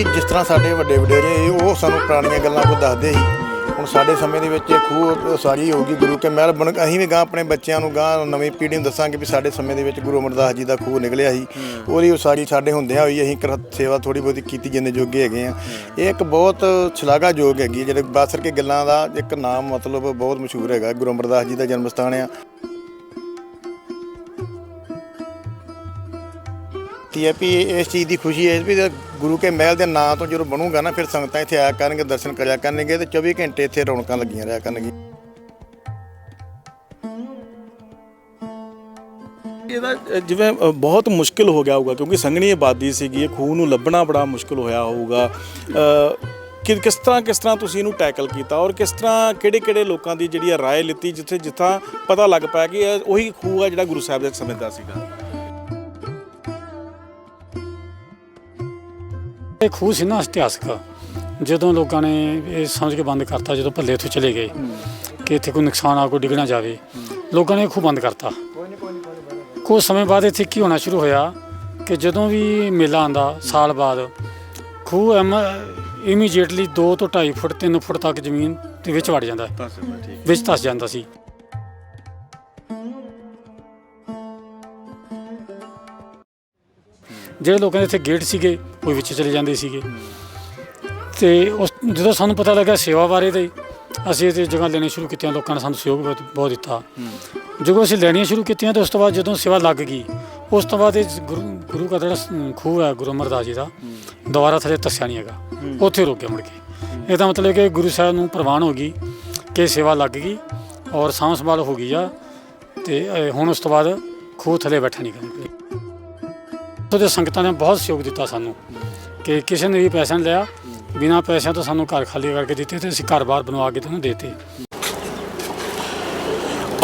ਕਿ ਜਿਸ ਤਰ੍ਹਾਂ ਸਾਡੇ ਵੱਡੇ ਵਡੇਰੇ ਉਹ ਸਾਨੂੰ ਪੁਰਾਣੀਆਂ ਗੱਲਾਂ ਕੋ ਦੱਸਦੇ ਸੀ। ਹੁਣ ਸਾਡੇ ਸਮੇਂ ਦੇ ਵਿੱਚ ਇਹ ਖੂਹ ਸਾਰੀ ਹੋ ਗਈ ਗੁਰੂ ਕੇ ਮਹਿਲ ਬਣ ਅਸੀਂ ਵੀ ਗਾਂ ਆਪਣੇ ਬੱਚਿਆਂ ਨੂੰ ਗਾਂ ਨਵੀਂ ਪੀੜ੍ਹੀ ਨੂੰ ਦੱਸਾਂਗੇ ਵੀ ਸਾਡੇ ਸਮੇਂ ਦੇ ਵਿੱਚ ਗੁਰੂ ਅਮਰਦਾਸ ਜੀ ਦਾ ਖੂਹ ਨਿਕਲਿਆ ਸੀ। ਉਹਦੀ ਉਸਾਰੀ ਸਾਡੇ ਹੁੰਦਿਆਂ ਹੋਈ ਅਸੀਂ ਕਰ ਸੇਵਾ ਥੋੜੀ ਬਹੁਤੀ ਕੀਤੀ ਜਿੰਨੇ ਜੋਗੇ ਹੈਗੇ ਆ। ਇਹ ਇੱਕ ਬਹੁਤ ਸ਼ਲਾਘਾਯੋਗ ਹੈਗੀ ਜਿਹੜੇ ਬਾਸਰ ਕੇ ਗੱਲਾਂ ਦਾ ਇੱਕ ਨਾਮ ਮਤਲਬ ਬਹੁਤ ਮਸ਼ਹੂਰ ਹੈਗਾ ਗੁਰੂ ਅਮਰਦਾਸ ਜੀ ਦਾ ਜਨਮ ਸਥਾਨ ਆ। ਤੀ ਹੈ ਵੀ ਇਸ ਚੀਜ਼ ਦੀ ਖੁਸ਼ੀ ਹੈ ਵੀ ਗੁਰੂ ਕੇ ਮਹਿਲ ਦੇ ਨਾਂ ਤੋਂ ਜਦੋਂ ਬਣੂਗਾ ਨਾ, ਫਿਰ ਸੰਗਤਾਂ ਇੱਥੇ ਆਇਆ ਕਰਨਗੇ, ਦਰਸ਼ਨ ਕਰਿਆ ਕਰਨਗੇ ਤੇ 24 ਘੰਟੇ ਇੱਥੇ ਰੌਣਕਾਂ ਲੱਗੀਆਂ ਰਿਹਾ ਕਰਨਗੀਆਂ। ਇਹਦਾ ਜਿਵੇਂ ਬਹੁਤ ਮੁਸ਼ਕਿਲ ਹੋ ਗਿਆ ਹੋਊਗਾ ਕਿਉਂਕਿ ਸੰਘਣੀ ਆਬਾਦੀ ਸੀਗੀ, ਇਹ ਖੂਹ ਨੂੰ ਲੱਭਣਾ ਬੜਾ ਮੁਸ਼ਕਿਲ ਹੋਇਆ ਹੋਊਗਾ। ਕਿ ਕਿਸ ਤਰ੍ਹਾਂ ਕਿਸ ਤਰ੍ਹਾਂ ਤੁਸੀਂ ਇਹਨੂੰ ਟੈਕਲ ਕੀਤਾ ਔਰ ਕਿਸ ਤਰ੍ਹਾਂ ਕਿਹੜੇ ਕਿਹੜੇ ਲੋਕਾਂ ਦੀ ਜਿਹੜੀ ਆ ਰਾਏ ਲਿੱਤੀ ਜਿੱਥੇ, ਜਿੱਥਾਂ ਪਤਾ ਲੱਗ ਪਿਆ ਕਿ ਉਹੀ ਖੂਹ ਆ ਜਿਹੜਾ ਗੁਰੂ ਸਾਹਿਬ ਦੇ ਸਮੇਂ ਦਾ ਸੀਗਾ? ਇਹ ਖੂਹ ਸੀ ਨਾ ਇਤਿਹਾਸਕ ਜਦੋਂ ਲੋਕਾਂ ਨੇ ਇਹ ਸਮਝ ਕੇ ਬੰਦ ਕਰਤਾ ਜਦੋਂ ਭੱਲੇ ਇੱਥੋਂ ਚਲੇ ਗਏ ਕਿ ਇੱਥੇ ਕੋਈ ਨੁਕਸਾਨ ਆ ਕੋਈ ਡਿੱਗਣਾ ਜਾਵੇ ਲੋਕਾਂ ਨੇ ਖੂਹ ਬੰਦ ਕਰਤਾ। ਕੁਝ ਸਮੇਂ ਬਾਅਦ ਇੱਥੇ ਕੀ ਹੋਣਾ ਸ਼ੁਰੂ ਹੋਇਆ ਕਿ ਜਦੋਂ ਵੀ ਮੇਲਾ ਆਂਦਾ ਸਾਲ ਬਾਅਦ ਖੂਹ ਇਮੀਡੀਏਟਲੀ 2 ਤੋਂ 2.5 ਫੁੱਟ 3 ਫੁੱਟ ਤੱਕ ਜ਼ਮੀਨ ਦੇ ਵਿੱਚ ਵੜ ਜਾਂਦਾ। ਵਿੱਚ ਧਸ ਜਾਂਦਾ ਸੀ। ਜਿਹੜੇ ਲੋਕਾਂ ਦੇ ਇੱਥੇ ਗੇਟ ਸੀਗੇ, ਉਹ ਵਿੱਚ ਚਲੇ ਜਾਂਦੇ ਸੀਗੇ। ਤੇ ਉਸ ਜਦੋਂ ਸਾਨੂੰ ਪਤਾ ਲੱਗਾ ਸੇਵਾ ਬਾਰੇ ਤੇ, ਅਸੀਂ ਇਹ ਜਗ੍ਹਾ ਲੈਣੀ ਸ਼ੁਰੂ ਕੀਤੀਆਂ ਲੋਕਾਂ ਨੇ ਸਾਨੂੰ ਸਹਿਯੋਗ ਬਹੁਤ ਬਹੁਤ ਦਿੱਤਾ। ਜਦੋਂ ਅਸੀਂ ਲੈਣੀਆਂ ਸ਼ੁਰੂ ਕੀਤੀਆਂ ਤੇ ਉਸ ਤੋਂ ਬਾਅਦ ਜਦੋਂ ਸੇਵਾ ਲੱਗ ਗਈ, ਉਸ ਤੋਂ ਬਾਅਦ ਇਹ ਗੁਰੂ ਗੁਰੂ ਦਾ ਜਿਹੜਾ ਖੂਹ ਹੈ, ਗੁਰੂ ਅਮਰਦਾਸ ਜੀ ਦਾ, ਦੁਬਾਰਾ ਥਲੇ ਤੱਸਿਆ ਨਹੀਂ ਹੈਗਾ। ਉੱਥੇ ਰੁਕ ਗਿਆ ਮੁੜ ਕੇ। ਇਹਦਾ ਮਤਲਬ ਕਿ ਗੁਰੂ ਸਾਹਿਬ ਨੂੰ ਪ੍ਰਵਾਨ ਹੋ ਗਈ ਕਿ ਸੇਵਾ ਲੱਗ ਗਈ ਔਰ ਸਾਂਭ ਸੰਭਾਲ ਹੋ ਗਈ ਆ ਤੇ ਹੁਣ ਉਸ ਤੋਂ ਬਾਅਦ ਖੂਹ ਥਲੇ ਬੈਠਾ ਨਹੀਂ ਕਰਨਗੇ ਉਹਦੇ ਸੰਗਤਾਂ ਨੇ ਬਹੁਤ ਸਹਿਯੋਗ ਦਿੱਤਾ ਸਾਨੂੰ ਕਿ ਕਿਸੇ ਨੇ ਵੀ ਪੈਸਾ ਨਹੀਂ ਲਿਆ ਬਿਨਾਂ ਪੈਸਿਆਂ ਤੋਂ ਸਾਨੂੰ ਘਰ ਖਾਲੀ ਕਰਕੇ ਦਿੱਤੇ ਤੇ ਅਸੀਂ ਘਰ-ਬਾਰ ਬਣਵਾ ਕੇ ਤੁਹਾਨੂੰ ਦੇਤੇ।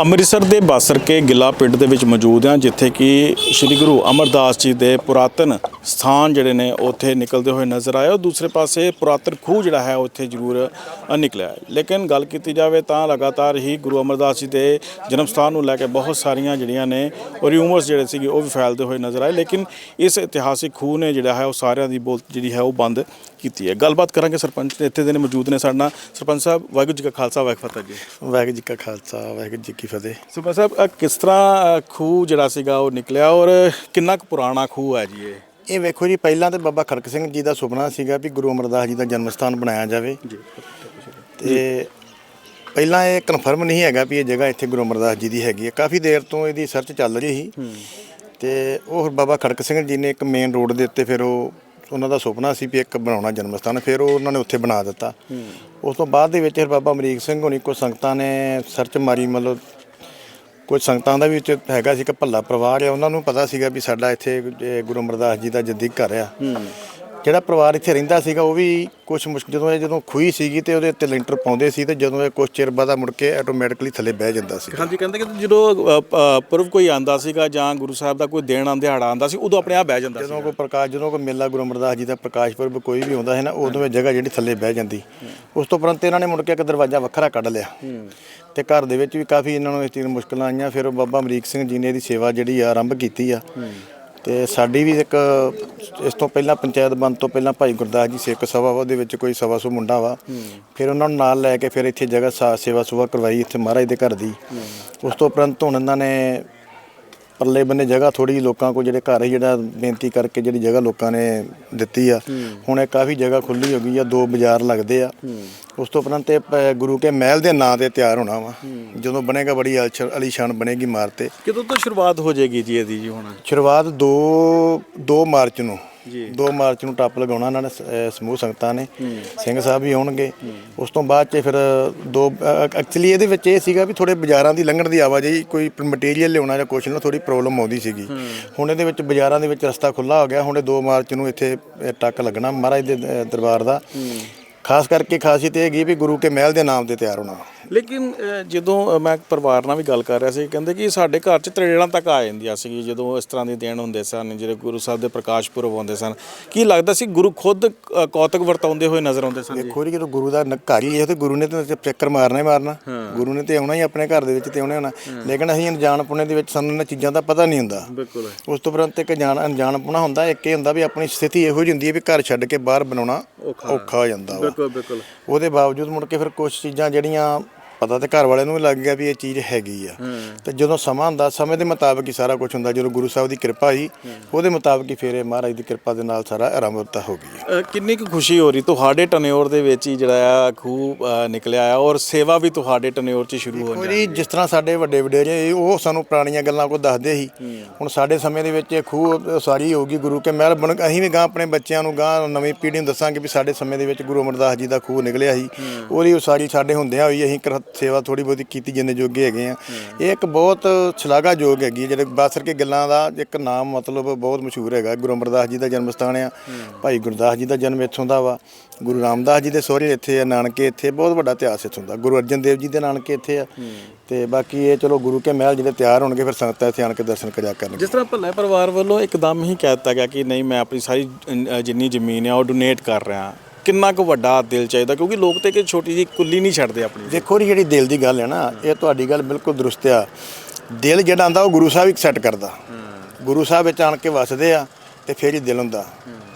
ਅੰਮ੍ਰਿਤਸਰ ਦੇ ਬਾਸਰਕੇ ਗਿੱਲਾ ਪਿੰਡ ਦੇ ਵਿੱਚ ਮੌਜੂਦ ਹਾਂ, ਜਿੱਥੇ ਕਿ ਸ੍ਰੀ ਗੁਰੂ ਅਮਰਦਾਸ ਜੀ ਦੇ ਪੁਰਾਤਨ ਸਥਾਨ ਜਿਹੜੇ ਨੇ, ਉੱਥੇ ਨਿਕਲਦੇ ਹੋਏ ਨਜ਼ਰ ਆਏ। ਔਰ ਦੂਸਰੇ ਪਾਸੇ ਪੁਰਾਤਨ ਖੂਹ ਜਿਹੜਾ ਹੈ, ਉੱਥੇ ਜ਼ਰੂਰ ਨਿਕਲਿਆ ਲੇਕਿਨ ਗੱਲ ਕੀਤੀ ਜਾਵੇ ਤਾਂ ਲਗਾਤਾਰ ਹੀ ਗੁਰੂ ਅਮਰਦਾਸ ਜੀ ਦੇ ਜਨਮ ਸਥਾਨ ਨੂੰ ਲੈ ਕੇ ਬਹੁਤ ਸਾਰੀਆਂ ਜਿਹੜੀਆਂ ਨੇ ਰਿਊਮਰਸ ਜਿਹੜੇ ਸੀਗੇ, ਉਹ ਵੀ ਫੈਲਦੇ ਹੋਏ ਨਜ਼ਰ ਆਏ। ਲੇਕਿਨ ਇਸ ਇਤਿਹਾਸਿਕ ਖੂਹ ਨੇ ਜਿਹੜਾ ਹੈ, ਉਹ ਸਾਰਿਆਂ ਦੀ ਬੋਲ ਜਿਹੜੀ ਹੈ, ਉਹ ਬੰਦ ਕੀਤੀ ਹੈ। ਗੱਲਬਾਤ ਕਰਾਂਗੇ ਸਰਪੰਚ ਇੱਥੇ ਦੇ ਨੇ ਮੌਜੂਦ ਨੇ ਸਾਡੇ ਨਾਲ। ਸਰਪੰਚ ਸਾਹਿਬ, ਵਾਹਿਗੁਰੂ ਜੀ ਕਾ ਖਾਲਸਾ, ਵਾਹਿਗੁਰੂ ਫਤਿਹ ਜੀ। ਵਾਹਿਗੁਰੂ ਜੀ ਕਾ ਖਾਲਸਾ, ਵਾਹਿਗੁਰੂ ਜੀ ਕੀ ਫਤਿਹ? ਸੁਪਾ ਸਾਹਿਬ ਅ, ਕਿਸ ਤਰ੍ਹਾਂ ਖੂਹ ਜਿਹੜਾ ਸੀਗਾ ਉਹ ਨਿਕਲਿਆ ਔਰ ਕਿੰਨਾ ਕੁ ਪੁਰਾਣਾ ਖੂਹ ਹੈ ਜੀ ਇਹ? ਇਹ ਵੇਖੋ ਜੀ ਪਹਿਲਾਂ ਤੇ ਬਾਬਾ ਖੜਕ ਸਿੰਘ ਜੀ ਦਾ ਸੁਪਨਾ ਸੀਗਾ ਵੀ ਗੁਰੂ ਅਮਰਦਾਸ ਜੀ ਦਾ ਜਨਮ ਸਥਾਨ ਬਣਾਇਆ ਜਾਵੇ। ਜੀ ਤੇ ਪਹਿਲਾਂ ਇਹ ਕਨਫਰਮ ਨਹੀਂ ਹੈਗਾ ਵੀ ਇਹ ਜਗ੍ਹਾ ਇੱਥੇ ਗੁਰੂ ਅਮਰਦਾਸ ਜੀ ਦੀ ਹੈਗੀ ਹੈ। ਕਾਫੀ ਦੇਰ ਤੋਂ ਇਹਦੀ ਸਰਚ ਚੱਲ ਰਹੀ ਸੀ। ਤੇ ਉਹ ਬਾਬਾ ਖੜਕ ਸਿੰਘ ਜੀ ਨੇ ਇੱਕ ਮੇਨ ਰੋਡ ਦੇ ਉੱਤੇ ਫਿਰ ਉਹ ਉਹਨਾਂ ਦਾ ਸੁਪਨਾ ਸੀ ਵੀ ਇੱਕ ਬਣਾਉਣਾ ਜਨਮ ਸਥਾਨ ਫਿਰ ਉਹ ਉਹਨਾਂ ਨੇ ਉੱਥੇ ਬਣਾ ਦਿੱਤਾ। ਉਸ ਤੋਂ ਬਾਅਦ ਦੇ ਵਿੱਚ ਫਿਰ ਬਾਬਾ ਅਮਰੀਕ ਸਿੰਘ ਹੋਣੀ ਕੋਈ ਸੰਗਤਾਂ ਨੇ ਸਰਚ ਮਾਰੀ ਮਤਲਬ ਕੁਝ ਸੰਗਤਾਂ ਦਾ ਵੀ ਵਿੱਚ ਹੈਗਾ ਸੀ ਕਿ ਭੱਲਾ ਪਰਿਵਾਰ ਆ, ਉਹਨਾਂ ਨੂੰ ਪਤਾ ਸੀਗਾ ਵੀ ਸਾਡਾ ਇੱਥੇ ਗੁਰੂ ਅਮਰਦਾਸ ਜੀ ਦਾ ਜੱਦੀ ਘਰ ਆ। ਜਿਹੜਾ ਪਰਿਵਾਰ ਇੱਥੇ ਰਹਿੰਦਾ ਸੀਗਾ ਉਹ ਵੀ ਕੁਝ ਮੁਸ਼ਕ ਜਦੋਂ ਇਹ ਜਦੋਂ ਖੂਹੀ ਸੀਗੀ ਤੇ ਉਹਦੇ ਉੱਤੇ ਲੈਂਟਰ ਪਾਉਂਦੇ ਸੀ ਤੇ ਜਦੋਂ ਇਹ ਕੁਝ ਚਿਰ ਬਾਅਦ ਮੁੜ ਕੇ ਆਟੋਮੈਟਿਕਲੀ ਥੱਲੇ ਬਹਿ ਜਾਂਦਾ ਸੀ। ਹਾਂਜੀ ਕਹਿੰਦੇ ਕਿ ਜਦੋਂ ਅ, ਪੁਰਬ ਕੋਈ ਆਂਦਾ ਸੀਗਾ ਜਾਂ ਗੁਰੂ ਸਾਹਿਬ ਦਾ ਕੋਈ ਦੇਣ ਆਂ ਦਿਹਾੜਾ ਆਂਦਾ ਸੀ ਉਦੋਂ ਆਪਣੇ ਆਪ ਬਹਿ ਜਾਂਦਾ ਸੀ ਜਦੋਂ ਕੋਈ ਪ੍ਰਕਾਸ਼ ਜਦੋਂ ਕੋਈ ਮੇਲਾ ਗੁਰੂ ਅਮਰਦਾਸ ਜੀ ਦਾ ਪ੍ਰਕਾਸ਼ ਪੁਰਬ ਕੋਈ ਵੀ ਹੁੰਦਾ ਹੈ ਨਾ ਉਦੋਂ ਇਹ ਜਗ੍ਹਾ ਜਿਹੜੀ ਥੱਲੇ ਬਹਿ ਜਾਂਦੀ। ਉਸ ਤੋਂ ਉਪਰੰਤ ਇਹਨਾਂ ਨੇ ਮੁੜ ਕੇ ਇੱਕ ਦਰਵਾਜ਼ਾ ਵੱਖਰਾ ਕੱਢ ਲਿਆ। ਤੇ ਘਰ ਦੇ ਵਿੱਚ ਵੀ ਕਾਫੀ ਇਹਨਾਂ ਨੂੰ ਇਸ ਚੀਜ਼ ਦੀਆਂ ਮੁਸ਼ਕਲਾਂ ਆਈਆਂ ਫਿਰ ਉਹ ਬਾਬਾ ਅਮਰੀਕ ਸਿੰਘ ਜੀ ਨੇ ਇਹਦੀ ਸੇਵਾ ਜਿਹੜੀ ਆ ਆਰੰਭ ਕੀਤੀ ਆ। ਤੇ ਸਾਡੀ ਵੀ ਇੱਕ ਇਸ ਤੋਂ ਪਹਿਲਾਂ ਪੰਚਾਇਤ ਬੰਦ ਤੋਂ ਪਹਿਲਾਂ ਭਾਈ ਗੁਰਦਾਸ ਜੀ ਸਿੱਖ ਸਭਾ ਵਾ ਉਹਦੇ ਵਿੱਚ ਕੋਈ ਸਵਾ ਸੌ ਮੁੰਡਾ ਵਾ। ਫਿਰ ਉਹਨਾਂ ਨੂੰ ਨਾਲ ਲੈ ਕੇ ਫਿਰ ਇੱਥੇ ਜਗ੍ਹਾ ਸਾ- ਸੇਵਾ ਸੁਵਾ ਕਰਵਾਈ ਇੱਥੇ ਮਹਾਰਾਜ ਦੇ ਘਰ ਦੀ। ਉਸ ਤੋਂ ਉਪਰੰਤ ਹੁਣ ਇਹਨਾਂ ਨੇ ਪਰਲੇ ਬੰਨੇ ਜਗ੍ਹਾ ਥੋੜੀ ਲੋਕਾਂ ਕੋ ਜਿਹੜੇ ਘਰ ਹੈ ਜਿਹੜਾ ਬੇਨਤੀ ਕਰਕੇ ਜਿਹੜੀ ਜਗ੍ਹਾ ਲੋਕਾਂ ਨੇ ਦਿੱਤੀ ਆ। ਹੁਣ ਇਹ ਕਾਫੀ ਜਗ੍ਹਾ ਖੁੱਲੀ ਹੋ ਗਈ ਆ ਦੋ ਬਾਜ਼ਾਰ ਲੱਗਦੇ ਆ। ਉਸ ਤੋਂ ਉਪਰੰਤ ਇਹ ਪ- ਗੁਰੂ ਕੇ ਮਹਿਲ ਦੇ ਨਾਂ ਤੇ ਤਿਆਰ ਹੋਣਾ ਵਾ। ਜਦੋਂ ਬਣੇਗਾ ਬੜੀ ਅਲਛ- ਆਲੀਸ਼ਾਨ ਬਣੇਗੀ ਇਮਾਰਤ ਕਿਦੋਂ ਤੋਂ ਸ਼ੁਰੂਆਤ ਹੋ ਜਾਏਗੀ ਜੀ ਇਹਦੀ ਜੀ ਹੁਣ? ਸ਼ੁਰੂਆਤ 2 2 ਮਾਰਚ ਨੂੰ। 2 ਮਾਰਚ ਨੂੰ ਟੱਪ ਲਗਾਉਣਾ ਇਹਨਾਂ ਨੇ ਸ- ਅਹ ਸਮੂਹ ਸੰਗਤਾਂ ਨੇ। ਸਿੰਘ ਸਾਹਿਬ ਵੀ ਆਉਣਗੇ। ਉਸ ਤੋਂ ਬਾਅਦ ਚ ਫਿਰ ਦੋ ਐਕਚੁਅਲੀ ਇਹਦੇ ਵਿੱਚ ਇਹ ਸੀਗਾ ਵੀ ਥੋੜੇ ਬਾਜ਼ਾਰਾਂ ਦੀ ਲੰਘਣ ਦੀ ਆਵਾਜਾਈ ਕੋਈ ਮਟੀਰੀਅਲ ਲਿਆਉਣਾ ਜਾਂ ਕੁਛ ਨਾ ਥੋੜੀ ਪ੍ਰੋਬਲਮ ਆਉਂਦੀ ਸੀਗੀ। ਹੁਣ ਇਹਦੇ ਵਿੱਚ ਬਾਜ਼ਾਰਾਂ ਦੇ ਵਿੱਚ ਰਸਤਾ ਖੁੱਲਾ ਹੋ ਗਿਆ। ਹੁਣ ਇਹ 2 ਮਾਰਚ ਨੂੰ ਇੱਥੇ ਟੱਕ ਲੱਗਣਾ ਮਹਾਰਾਜ ਦੇ ਦਰਬਾਰ ਦਾ। ਖਾਸ ਕਰਕੇ ਖਾਸੀਅਤ ਇਹ ਹੈਗੀ ਵੀ ਗੁਰੂ ਕੇ ਮਹਿਲ ਦੇ ਨਾਮ ਤੇ ਤਿਆਰ ਹੋਣਾ। ਲੇਕਿਨ ਜਦੋਂ ਮੈਂ ਪਰਿਵਾਰ ਨਾਲ ਵੀ ਗੱਲ ਕਰ ਰਿਹਾ ਸੀ ਕਹਿੰਦੇ ਕਿ ਸਾਡੇ ਘਰ 'ਚ ਤਰੇੜਾਂ ਤੱਕ ਆ ਜਾਂਦੀਆਂ ਸੀ ਜਦੋਂ ਇਸ ਤਰ੍ਹਾਂ ਦੇ ਦਿਨ ਹੁੰਦੇ ਸਨ ਜਿਹੜੇ ਗੁਰੂ ਸਾਹਿਬ ਦੇ ਪ੍ਰਕਾਸ਼ ਪੁਰਬ ਆਉਂਦੇ ਸਨ। ਕੀ ਲੱਗਦਾ ਸੀ ਗੁਰੂ ਖੁਦ ਕੌਤਕ ਵਰਤਾਉਂਦੇ ਹੋਏ ਨਜ਼ਰ ਆਉਂਦੇ ਸਨ ਜੀ? ਦੇਖੋ ਜੀ ਜਦੋਂ ਗੁਰੂ ਦਾ ਨ- ਘਰ ਹੀ ਹੈ ਤੇ ਗੁਰੂ ਨੇ ਤਾਂ ਚੱਕਰ ਮਾਰਨਾ ਹੀ ਮਾਰਨਾ। ਗੁਰੂ ਨੇ ਤੇ ਆਉਣਾ ਹੀ ਆਪਣੇ ਘਰ ਦੇ ਵਿੱਚ ਤੇ ਆਉਣਾ ਹੀ ਹੋਣਾ ਲੇਕਿਨ ਅਸੀਂ ਅਣਜਾਣ ਪੁਣੇ ਦੇ ਵਿੱਚ ਸਾਨੂੰ ਇਹਨਾਂ ਚੀਜ਼ਾਂ ਦਾ ਪਤਾ ਨਹੀਂ ਹੁੰਦਾ। ਬਿਲਕੁਲ ਉਸ ਤੋਂ ਉਪਰੰਤ ਇੱਕ ਜਾਣ ਅਣਜਾਣ ਪੁਣਾ ਹੁੰਦਾ ਇੱਕ ਇਹ ਹੁੰਦਾ ਵੀ ਆਪਣੀ ਸਥਿਤੀ ਇਹੋ ਜਿਹੀ ਹੁੰਦੀ ਹੈ ਵੀ ਘਰ ਛੱਡ ਕੇ ਬਾਹਰ ਬਣਾਉਣਾ ਔਖਾ ਹੋ ਜਾਂਦਾ ਵਾ। ਬਿਲਕੁਲ ਬਿਲਕੁਲ। ਉਹਦੇ ਬਾਵਜੂਦ ਮੁੜ ਕੇ ਫਿਰ ਕੁਝ ਚੀਜ਼ਾਂ ਜਿਹੜੀਆਂ ਪਤਾ ਤੇ ਘਰ ਵਾਲਿਆਂ ਨੂੰ ਵੀ ਲੱਗ ਗਿਆ ਵੀ ਇਹ ਚੀਜ਼ ਹੈਗੀ ਆ। ਤੇ ਜਦੋਂ ਸਮਾਂ ਹੁੰਦਾ ਸਮੇਂ ਦੇ ਮੁਤਾਬਕ ਹੀ ਸਾਰਾ ਕੁਝ ਹੁੰਦਾ। ਜਦੋਂ ਗੁਰੂ ਸਾਹਿਬ ਦੀ ਕਿਰਪਾ ਹੀ। ਉਹਦੇ ਮੁਤਾਬਕ ਹੀ ਫਿਰ ਇਹ ਮਹਾਰਾਜ ਦੀ ਕਿਰਪਾ ਦੇ ਨਾਲ ਸਾਰਾ ਆਰੰਭਤਾ ਹੋ ਗਈ ਕਿੰਨੀ ਕੁ ਖੁਸ਼ੀ ਹੋ ਰਹੀ ਤੁਹਾਡੇ ਟਨਿਓਰ ਦੇ ਵਿੱਚ ਹੀ ਜਿਹੜਾ ਆ ਅ, ਨਿਕਲਿਆ ਆ ਔਰ ਸੇਵਾ ਵੀ ਤੁਹਾਡੇ ਟਨਿਓਰ 'ਚ ਸ਼ੁਰੂ ਹੋ ਜਾਂਦੀ ਜਿਸ ਤਰ੍ਹਾਂ ਸਾਡੇ ਵੱਡੇ ਵਡੇਰੇ ਉਹ ਸਾਨੂੰ ਪੁਰਾਣੀਆਂ ਗੱਲਾਂ ਕੋ ਦੱਸਦੇ ਸੀ। ਹੁਣ ਸਾਡੇ ਸਮੇਂ ਦੇ ਵਿੱਚ ਇਹ ਖੂਹ ਸਾਰੀ ਹੋਊਗੀ ਗੁਰੂ ਕੇ ਮਹਿਲ ਬਣ ਅਸੀਂ ਵੀ ਗਾਂ ਆਪਣੇ ਬੱਚਿਆਂ ਨੂੰ ਗਾਂ ਨਵੀਂ ਪੀੜ੍ਹੀ ਨੂੰ ਦੱਸਾਂਗੇ ਵੀ ਸਾਡੇ ਸਮੇਂ ਦੇ ਵਿੱਚ ਗੁਰੂ ਅਮਰਦਾਸ ਜੀ ਦਾ ਖੂਹ ਨਿਕਲਿਆ ਸੀ। ਉਹਦੀ ਉਸਾਰੀ ਸਾਡੇ ਹੁੰਦਿਆਂ ਹੋਈ ਅਸੀਂ ਸੇਵਾ ਥੋੜੀ ਬਹੁਤੀ ਕੀਤੀ ਜਿੰਨੇ ਜੋਗੇ ਹੈਗੇ ਆ। ਇਹ ਇੱਕ ਬਹੁਤ ਸ਼ਲਾਘਾਯੋਗ ਹੈਗੀ ਹੈ ਜਿਹੜੇ ਬਾਸਰ ਕੇ ਗੱਲਾਂ ਦਾ ਇੱਕ ਨਾਮ ਮਤਲਬ ਬਹੁਤ ਮਸ਼ਹੂਰ ਹੈਗਾ। ਗੁਰੂ ਅਮਰਦਾਸ ਜੀ ਦਾ ਜਨਮ ਸਥਾਨ ਆ ਭਾਈ ਗੁਰਦਾਸ ਜੀ ਦਾ ਜਨਮ ਇੱਥੋਂ ਦਾ ਵਾ। ਗੁਰੂ ਰਾਮਦਾਸ ਜੀ ਦੇ ਸਹੁਰੇ ਇੱਥੇ ਆ ਨਾਨਕੇ ਇੱਥੇ ਬਹੁਤ ਵੱਡਾ ਇਤਿਹਾਸ ਇੱਥੋਂ ਦਾ। ਗੁਰੂ ਅਰਜਨ ਦੇਵ ਜੀ ਦੇ ਨਾਨਕੇ ਇੱਥੇ ਆ। ਤੇ ਬਾਕੀ ਇਹ ਚਲੋ ਗੁਰੂ ਕੇ ਮਹਿਲ ਜਿਹੜੇ ਤਿਆਰ ਹੋਣਗੇ ਫਿਰ ਸੰਗਤਾਂ ਇੱਥੇ ਆਣ ਕੇ ਦਰਸ਼ਨ ਕਰਿਆ ਕਰਨਗੇ। ਜਿਸ ਤਰ੍ਹਾਂ ਭੱਲੇ ਪਰਿਵਾਰ ਵੱਲੋਂ ਇੱਕਦਮ ਹੀ ਕਹਿ ਦਿੱਤਾ ਗਿਆ ਕਿ ਨਹੀਂ ਮੈਂ ਆਪਣੀ ਸਾਰੀ ਅ, ਜਿੰਨੀ ਜ਼ਮੀਨ ਆ ਉਹ ਡੋਨੇਟ ਕਰ ਰਿਹਾ। ਕਿੰਨਾ ਕੁ ਵੱਡਾ ਦਿਲ ਚਾਹੀਦਾ? ਕਿਉਂਕਿ ਲੋਕ ਤੇ ਕਿ ਛੋਟੀ ਜਿਹੀ ਕੁੱਲੀ ਨਹੀਂ ਛੱਡਦੇ ਆਪਣੀ ਦੇਖੋ ਜੀ ਜਿਹੜੀ ਦਿਲ ਦੀ ਗੱਲ ਹੈ ਨਾ ਇਹ ਤੁਹਾਡੀ ਗੱਲ ਬਿਲਕੁਲ ਦਰੁਸਤ ਆ। ਦਿਲ ਜਿਹੜਾ ਆਂਦਾ ਉਹ ਗੁਰੂ ਸਾਹਿਬ ਹੀ ਸੈੱਟ ਕਰਦਾ। ਗੁਰੂ ਸਾਹਿਬ ਵਿੱਚ ਆਣ ਕੇ ਵਸਦੇ ਆ ਤੇ ਫੇਰ ਹੀ ਦਿਲ ਹੁੰਦਾ।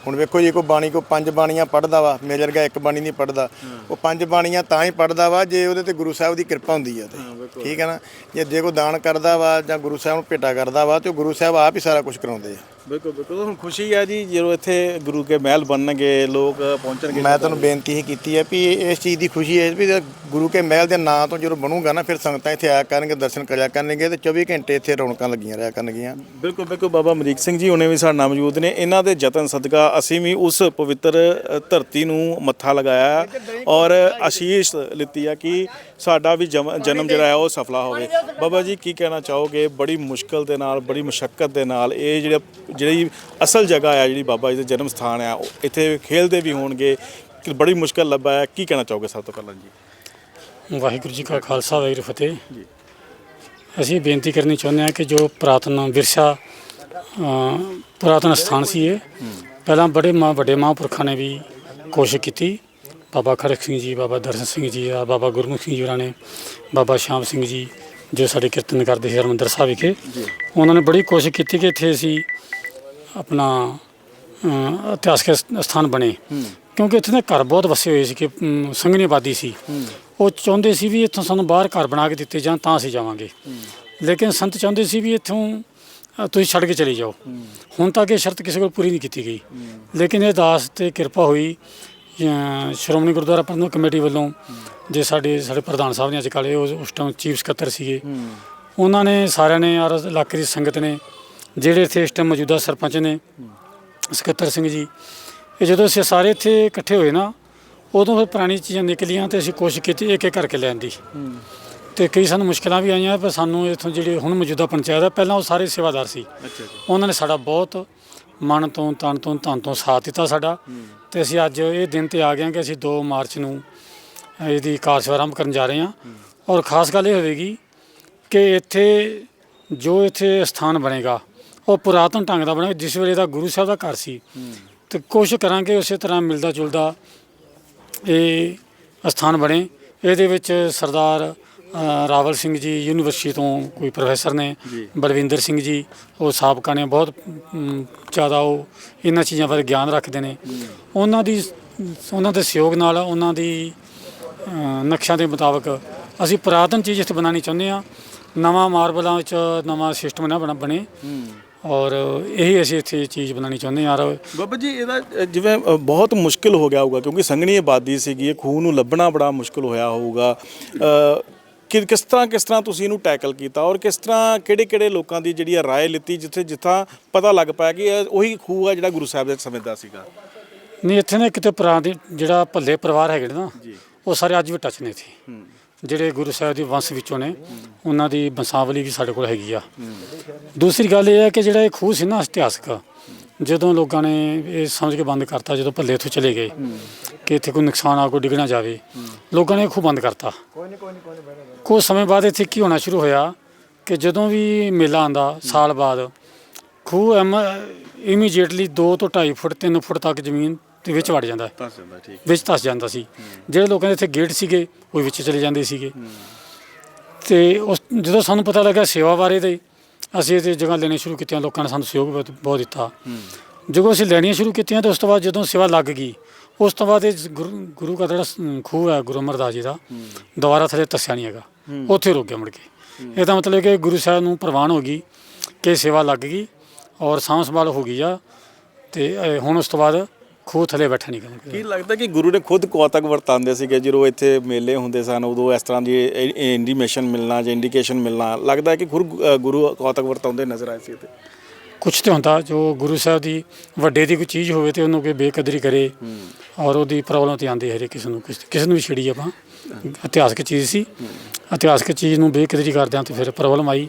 ਹੁਣ ਵੇਖੋ ਜੀ ਕੋਈ ਬਾਣੀ ਕੋ ਪੰਜ ਬਾਣੀਆਂ ਪੜਦਾ ਵਾ ਮੇਰੇ ਵਰਗਾ ਇੱਕ ਬਾਣੀ ਨਹੀਂ ਪੜਦਾ ਉਹ ਪੰਜ ਬਾਣੀਆਂ ਤਾਂ ਹੀ ਪੜਦਾ ਵਾ ਜੇ ਉਹਦੇ ਤੇ ਗੁਰੂ ਸਾਹਿਬ ਦੀ ਕਿਰਪਾ ਹੁੰਦੀ ਆ ਤੇ। ਠੀਕ ਹੈ ਨਾ? ਜੇ ਜੇ ਕੋਈ ਦਾਨ ਕਰਦਾ ਵਾ ਜਾਂ ਗੁਰੂ ਸਾਹਿਬ ਨੂੰ ਭੇਟਾ ਕਰਦਾ ਵਾ ਤੇ ਉਹ ਗੁਰੂ ਸਾਹਿਬ ਆਪ ਹੀ ਸਾਰਾ ਕੁਝ ਕਰਾਉਂਦੇ ਆ। ਬਿਲਕੁਲ ਬਿਲਕੁਲ। ਹੁਣ ਖੁਸ਼ੀ ਹੈ ਜੀ ਜਦੋਂ ਇੱਥੇ ਗੁਰੂ ਕੇ ਮਹਿਲ ਬਣਨਗੇ ਲੋਕ ਪਹੁੰਚਣਗੇ। ਮੈਂ ਤੁਹਾਨੂੰ ਬੇਨਤੀ ਹੀ ਕੀਤੀ ਹੈ ਵੀ ਇਸ ਚੀਜ਼ ਦੀ ਖੁਸ਼ੀ ਹੈ ਵੀ ਗੁਰੂ ਕੇ ਮਹਿਲ ਦੇ ਨਾਂ ਤੋਂ ਜਦੋਂ ਬਣੂਗਾ ਨਾ ਫਿਰ ਸੰਗਤਾਂ ਇੱਥੇ ਆਇਆ ਕਰਨਗੇ ਦਰਸ਼ਨ ਕਰਿਆ ਕਰਨਗੇ ਤੇ 24 ਘੰਟੇ ਇੱਥੇ ਰੌਣਕਾਂ ਲੱਗੀਆਂ ਰਿਹਾ ਕਰਨਗੀਆਂ। ਬਿਲਕੁਲ ਬਿਲਕੁਲ। ਬਾਬਾ ਅਮਰੀਕ ਸਿੰਘ ਜੀ ਹੁਣੇ ਵੀ ਸਾਡੇ ਨਾਲ ਮੌਜੂਦ ਨੇ। ਇਹਨਾਂ ਦੇ ਯਤਨ ਸਦਕਾ ਅਸੀਂ ਵੀ ਉਸ ਪਵਿੱਤਰ ਧਰਤੀ ਨੂੰ ਮੱਥਾ ਲਗਾਇਆ ਔਰ ਆਸ਼ੀਸ਼ ਲਿੱਤੀ ਆ ਕਿ ਸਾਡਾ ਵੀ ਜਨਮ ਜਿਹੜਾ ਹੈ ਉਹ ਸਫਲਾ ਹੋਵੇ। ਬਾਬਾ ਜੀ ਕੀ ਕਹਿਣਾ ਚਾਹੋਗੇ? ਬੜੀ ਮੁਸ਼ਕਲ ਦੇ ਨਾਲ ਬੜੀ ਮੁਸ਼ਕਲ ਦੇ ਨਾਲ ਇਹ ਜਿਹੜਾ ਜਿਹੜੀ ਅਸਲ ਜਗ੍ਹਾ ਆ ਜਿਹੜੀ ਬਾਬਾ ਜੀ ਦਾ ਜਨਮ ਸਥਾਨ ਆ ਉਹ ਇੱਥੇ ਖੇਲਦੇ ਵੀ ਹੋਣਗੇ। ਕਿ ਬੜੀ ਮੁਸ਼ਕਲ ਲੱਭਾ ਹੈ ਕੀ ਕਹਿਣਾ ਚਾਹੋਗੇ ਸਭ ਤੋਂ ਪਹਿਲਾਂ ਜੀ? ਵਾਹਿਗੁਰੂ ਜੀ ਕਾ ਖਾਲਸਾ ਵਾਹਿਗੁਰੂ ਫਤਿਹ। ਅਸੀਂ ਬੇਨਤੀ ਕਰਨੀ ਚਾਹੁੰਦੇ ਹਾਂ ਕਿ ਜੋ ਪੁਰਾਤਨ ਵਿਰਸਾ ਪੁਰਾਤਨ ਸਥਾਨ ਸੀ ਇਹ ਪਹਿਲਾਂ ਬੜੇ ਮਾਂ ਵੱਡੇ ਮਹਾਂਪੁਰਖਾਂ ਨੇ ਵੀ ਕੋਸ਼ਿਸ਼ ਕੀਤੀ। ਬਾਬਾ ਖੜਕ ਸਿੰਘ ਜੀ ਬਾਬਾ ਦਰਸ਼ਨ ਸਿੰਘ ਜੀ ਆ ਬਾਬਾ ਗੁਰਮੁਖ ਸਿੰਘ ਜੀ ਹੋਰਾਂ ਨੇ ਬਾਬਾ ਸ਼ਾਮ ਸਿੰਘ ਜੀ ਜੋ ਸਾਡੇ ਕੀਰਤਨ ਕਰਦੇ ਸੀ ਹਰਮੰਦਰ ਸਾਹਿਬ ਵਿਖੇ ਉਹਨਾਂ ਨੇ ਬੜੀ ਕੋਸ਼ਿਸ਼ ਕੀਤੀ ਕਿ ਇੱਥੇ ਅਸੀਂ ਆਪਣਾ ਅ, ਇਤਿਹਾਸਕ ਸ- ਸਥਾਨ ਬਣੇ। ਕਿਉਂਕਿ ਇੱਥੇ ਨਾ ਘਰ ਬਹੁਤ ਵਸੇ ਹੋਏ ਸੀ ਕਿ ਅਮ, ਸੰਘਣੀ ਆਬਾਦੀ ਸੀ। ਉਹ ਚਾਹੁੰਦੇ ਸੀ ਵੀ ਇੱਥੋਂ ਸਾਨੂੰ ਬਾਹਰ ਘਰ ਬਣਾ ਕੇ ਦਿੱਤੇ ਜਾਣ ਤਾਂ ਅਸੀਂ ਜਾਵਾਂਗੇ। ਲੇਕਿਨ ਸੰਤ ਚਾਹੁੰਦੇ ਸੀ ਵੀ ਇੱਥੋਂ ਅ, ਤੁਸੀਂ ਛੱਡ ਕੇ ਚਲੇ ਜਾਓ। ਹੁਣ ਤੱਕ ਇਹ ਸ਼ਰਤ ਕਿਸੇ ਕੋਲ ਪੂਰੀ ਨਹੀਂ ਕੀਤੀ ਗਈ। ਲੇਕਿਨ ਇਹ ਦਾਸ ਤੇ ਕਿਰਪਾ ਹੋਈ ਅ, ਸ਼੍ਰੋਮਣੀ ਗੁਰਦੁਆਰਾ ਪ੍ਰਬੰਧਕ ਕਮੇਟੀ ਵੱਲੋਂ ਜੇ ਸਾਡੇ ਸਾਡੇ ਪ੍ਰਧਾਨ ਸਾਹਿਬ ਨੇ ਅੱਜ ਕੱਲ੍ਹ ਇਹ ਉਸ ਉਸ ਟਾਈਮ ਚੀਫ ਸਕੱਤਰ ਸੀਗੇ। ਉਹਨਾਂ ਨੇ ਸਾਰਿਆਂ ਨੇ ਔਰ ਇਲਾਕੇ ਦੀ ਸੰਗਤ ਨੇ ਜਿਹੜੇ ਇੱਥੇ ਇਸ ਟਾਈਮ ਮੌਜੂਦਾ ਸਰਪੰਚ ਨੇ ਸਕੱਤਰ ਸਿੰਘ ਜੀ ਇਹ ਜਦੋਂ ਅਸੀਂ ਸਾਰੇ ਇੱਥੇ ਇਕੱਠੇ ਹੋਏ ਨਾ ਉਦੋਂ ਫਿਰ ਪੁਰਾਣੀ ਚੀਜ਼ਾਂ ਨਿਕਲੀਆਂ ਤੇ ਅਸੀਂ ਕੋਸ਼ਿਸ਼ ਕੀਤੀ ਇੱਕ ਇੱਕ ਕਰਕੇ ਲੈਣ ਦੀ। ਤੇ ਕਈ ਸਾਨੂੰ ਮੁਸ਼ਕਲਾਂ ਵੀ ਆਈਆਂ ਪਰ ਸਾਨੂੰ ਇੱਥੋਂ ਜਿਹੜੇ ਹੁਣ ਮੌਜੂਦਾ ਪੰਚਾਇਤ ਆ ਪਹਿਲਾਂ ਉਹ ਸਾਰੇ ਸੇਵਾਦਾਰ ਸੀ। ਉਹਨਾਂ ਨੇ ਸਾਡਾ ਬਹੁਤ ਮਨ ਤੋਂ ਤਨ ਤੋਂ ਧਨ ਤੋਂ ਸਾਥ ਦਿੱਤਾ ਸਾਡਾ। ਤੇ ਅਸੀਂ ਅੱਜ ਇਹ ਦਿਨ ਤੇ ਆ ਗਏ ਹਾਂ ਕਿ ਅਸੀਂ 2 ਮਾਰਚ ਨੂੰ ਇਹਦੀ ਕਾਰ ਸੇਵਾ ਆਰੰਭ ਕਰਨ ਜਾ ਰਹੇ ਹਾਂ। ਔਰ ਖਾਸ ਗੱਲ ਇਹ ਹੋਵੇਗੀ ਕਿ ਇੱਥੇ ਜੋ ਇੱਥੇ ਸਥਾਨ ਬਣੇਗਾ ਉਹ ਪੁਰਾਤਨ ਢੰਗ ਦਾ ਬਣੇਗਾ ਜਿਸ ਵੇਲੇ ਦਾ ਗੁਰੂ ਸਾਹਿਬ ਦਾ ਘਰ ਸੀ। ਤੇ ਕੋਸ਼ਿਸ਼ ਕਰਾਂਗੇ ਉਸੇ ਤਰ੍ਹਾਂ ਮਿਲਦਾ ਜੁਲਦਾ ਇਹ ਸਥਾਨ ਬਣੇ। ਇਹਦੇ ਵਿੱਚ ਸਰਦਾਰ ਰਾਵਲ ਸਿੰਘ ਜੀ ਯੂਨੀਵਰਸਿਟੀ ਤੋਂ ਕੋਈ ਪ੍ਰੋਫੈਸਰ ਨੇ ਬਲਵਿੰਦਰ ਸਿੰਘ ਜੀ ਉਹ ਸਾਬਕਾ ਨੇ ਬਹੁਤ ਜ਼ਿਆਦਾ ਉਹ ਇਹਨਾਂ ਚੀਜ਼ਾਂ ਬਾਰੇ ਗਿਆਨ ਰੱਖਦੇ ਨੇ। ਉਹਨਾਂ ਦੀ ਉਹਨਾਂ ਦੇ ਸਹਿਯੋਗ ਨਾਲ ਉਹਨਾਂ ਦੀ ਨਕਸ਼ਾ ਦੇ ਮੁਤਾਬਕ ਅਸੀਂ ਪੁਰਾਤਨ ਚੀਜ਼ ਇੱਥੇ ਬਣਾਉਣੀ ਚਾਹੁੰਦੇ ਹਾਂ। ਨਵਾਂ ਮਾਰਬਲਾਂ ਵਿੱਚ ਨਵਾਂ ਸਿਸਟਮ ਨਾ ਬਣਾ ਬਣੇ। ਔਰ ਇਹੀ ਅਸੀਂ ਇੱਥੇ ਚੀਜ਼ ਬਣਾਉਣੀ ਚਾਹੁੰਦੇ ਹਾਂ ਔਰ ਬਾਬਾ ਜੀ ਇਹਦਾ ਜਿਵੇਂ ਬਹੁਤ ਮੁਸ਼ਕਿਲ ਹੋ ਗਿਆ ਹੋਊਗਾ ਕਿਉਂਕਿ ਸੰਘਣੀ ਆਬਾਦੀ ਸੀਗੀ ਇਹ ਖੂਹ ਨੂੰ ਲੱਭਣਾ ਬੜਾ ਮੁਸ਼ਕਿਲ ਹੋਇਆ ਹੋਊਗਾ। ਕਿ ਕਿਸ ਤਰ੍ਹਾਂ ਕਿਸ ਤਰ੍ਹਾਂ ਤੁਸੀਂ ਇਹਨੂੰ ਟੈਕਲ ਕੀਤਾ ਔਰ ਕਿਸ ਤਰ੍ਹਾਂ ਕਿਹੜੇ ਕਿਹੜੇ ਲੋਕਾਂ ਦੀ ਜਿਹੜੀ ਰਾਏ ਲਿੱਤੀ ਜਿੱਥੇ ਜਿੱਥਾਂ ਪਤਾ ਲੱਗ ਪਾਇਆ ਕਿ ਇਹ ਉਹੀ ਖੂਹ ਆ ਜਿਹੜਾ ਗੁਰੂ ਸਾਹਿਬ ਦੇ ਸਮੇਂ ਦਾ ਸੀਗਾ? ਨਹੀਂ ਇੱਥੇ ਨਾ ਕਿਤੇ ਪੁਰਾਣੇ ਜਿਹੜਾ ਭੱਲੇ ਪਰਿਵਾਰ ਹੈਗੇ ਨੇ ਨਾ ਉਹ ਸਾਰੇ ਅੱਜ ਵੀ ਟੱਚ ਨੇ ਇੱਥੇ। ਜਿਹੜੇ ਗੁਰੂ ਸਾਹਿਬ ਦੇ ਵੰਸ਼ ਵਿੱਚੋਂ ਨੇ, ਉਹਨਾਂ ਦੀ ਬੰਸਾਵਲੀ ਵੀ ਸਾਡੇ ਕੋਲ ਹੈਗੀ ਆ। ਦੂਸਰੀ ਗੱਲ ਇਹ ਹੈ ਕਿ ਜਿਹੜਾ ਇਹ ਖੂਹ ਸੀ ਨਾ ਇਤਿਹਾਸਕ, ਜਦੋਂ ਲੋਕਾਂ ਨੇ ਇਹ ਸਮਝ ਕੇ ਬੰਦ ਕਰਤਾ, ਜਦੋਂ ਭੱਲੇ ਇੱਥੋਂ ਚਲੇ ਗਏ ਕਿ ਇੱਥੇ ਕੋਈ ਨੁਕਸਾਨ ਆ, ਕੋਈ ਡਿੱਗਣਾ ਜਾਵੇ, ਲੋਕਾਂ ਨੇ ਖੂਹ ਬੰਦ ਕਰਤਾ। ਕੋਈ ਨਹੀਂ ਕੋਈ ਨਹੀਂ ਕੋਈ ਸਮੇਂ ਬਾਅਦ ਇੱਥੇ ਕੀ ਹੋਣਾ ਸ਼ੁਰੂ ਹੋਇਆ ਕਿ ਜਦੋਂ ਵੀ ਮੇਲਾ ਆਂਦਾ ਸਾਲ ਬਾਅਦ, ਖੂਹ ਐਮ ਇਮੀਡੀਏਟਲੀ 2 ਤੋਂ 2.5 ਫੁੱਟ 3 ਫੁੱਟ ਤੱਕ ਜ਼ਮੀਨ ਦੇ ਵਿੱਚ ਵੜ ਜਾਂਦਾ। ਹੈ। ਦੱਸ ਦਿੰਦਾ ਠੀਕ ਵਿੱਚ ਧਸ ਜਾਂਦਾ ਸੀ। ਜਿਹੜੇ ਲੋਕਾਂ ਦੇ ਇੱਥੇ ਗੇਟ ਸੀਗੇ ਉਹ ਵਿੱਚ ਚਲੇ ਜਾਂਦੇ ਸੀਗੇ। ਤੇ ਉਸ ਜਦੋਂ ਸਾਨੂੰ ਪਤਾ ਲੱਗਾ ਸੇਵਾ ਬਾਰੇ ਤੇ ਅਸੀਂ ਇਹ ਜਗ੍ਹਾ ਲੈਣੀ ਸ਼ੁਰੂ ਕੀਤੀਆਂ ਲੋਕਾਂ ਨੇ ਸਾਨੂੰ ਸਹਿਯੋਗ ਬਹੁਤ ਬਹੁਤ ਦਿੱਤਾ। ਜਦੋਂ ਅਸੀਂ ਲੈਣੀਆਂ ਸ਼ੁਰੂ ਕੀਤੀਆਂ ਤਾਂ ਉਸ ਤੋਂ ਬਾਅਦ ਜਦੋਂ ਸੇਵਾ ਲੱਗ ਗਈ ਉਸ ਤੋਂ ਬਾਅਦ ਇਹ ਗੁਰੂ ਗੁਰੂ ਦਾ ਜਿਹੜਾ ਸ- ਖੂਹ ਹੈ ਗੁਰੂ ਅਮਰਦਾਸ ਜੀ ਦਾ ਦੁਬਾਰਾ ਥੱਲੇ ਤੱਸਿਆ ਨਹੀਂ ਹੈਗਾ। ਉੱਥੇ ਰੁਕ ਗਿਆ ਮੁੜ ਕੇ। ਇਹਦਾ ਮਤਲਬ ਕਿ ਗੁਰੂ ਸਾਹਿਬ ਨੂੰ ਪ੍ਰਵਾਨ ਹੋ ਗਈ ਕਿ ਸੇਵਾ ਲੱਗ ਗਈ ਔਰ ਸਾਂਭ ਸੰਭਾਲ ਹੋ ਗਈ ਆ। ਤੇ ਹੁਣ ਉਸ ਤੋਂ ਬਾਅਦ ਖੂਹ ਥੱਲੇ ਬੈਠਾ ਨਹੀਂ ਗਾ। ਕੀ ਲੱਗਦਾ ਕਿ ਗੁਰੂ ਨੇ ਖੁਦ ਕੌਤਕ ਵਰਤਾਉਂਦੇ ਸੀਗੇ ਜਦੋਂ ਇੱਥੇ ਮੇਲੇ ਹੁੰਦੇ ਸਨ ਉਦੋਂ ਇਸ ਤਰ੍ਹਾਂ ਦੀ ਇੰਡੀਮੇਸ਼ਨ ਮਿਲਣਾ ਜਾਂ ਇੰਡੀਕੇਸ਼ਨ ਮਿਲਣਾ ਲੱਗਦਾ ਹੈ ਕਿ ਗੁਰੂ ਕੌਤਕ ਵਰਤਾਉਂਦੇ ਨਜ਼ਰ ਆਏ ਸੀ ਇੱਥੇ? ਕੁਛ ਤੇ ਹੁੰਦਾ ਜੋ ਗੁਰੂ ਸਾਹਿਬ ਦੀ ਵੱਡੇ ਦੀ ਕੋਈ ਚੀਜ਼ ਹੋਵੇ ਤੇ ਉਹਨੂੰ ਕੋਈ ਬੇਕਦਰੀ ਕਰੇ ਔਰ ਉਹਦੀ ਪ੍ਰੋਬਲਮ ਤੇ ਆਉਂਦੀ ਹੈ ਹਰੇ ਕਿਸੇ ਨੂੰ ਕਿਸੇ ਕਿਸੇ ਨੂੰ ਵੀ ਛਿੜੀ ਆਪਾਂ। ਇਤਿਹਾਸਕ ਚੀਜ਼ ਸੀ। ਇਤਿਹਾਸਕ ਚੀਜ਼ ਨੂੰ ਬੇਕਦਰੀ ਕਰਦਿਆਂ ਤੇ ਫਿਰ ਪ੍ਰੋਬਲਮ ਆਈ।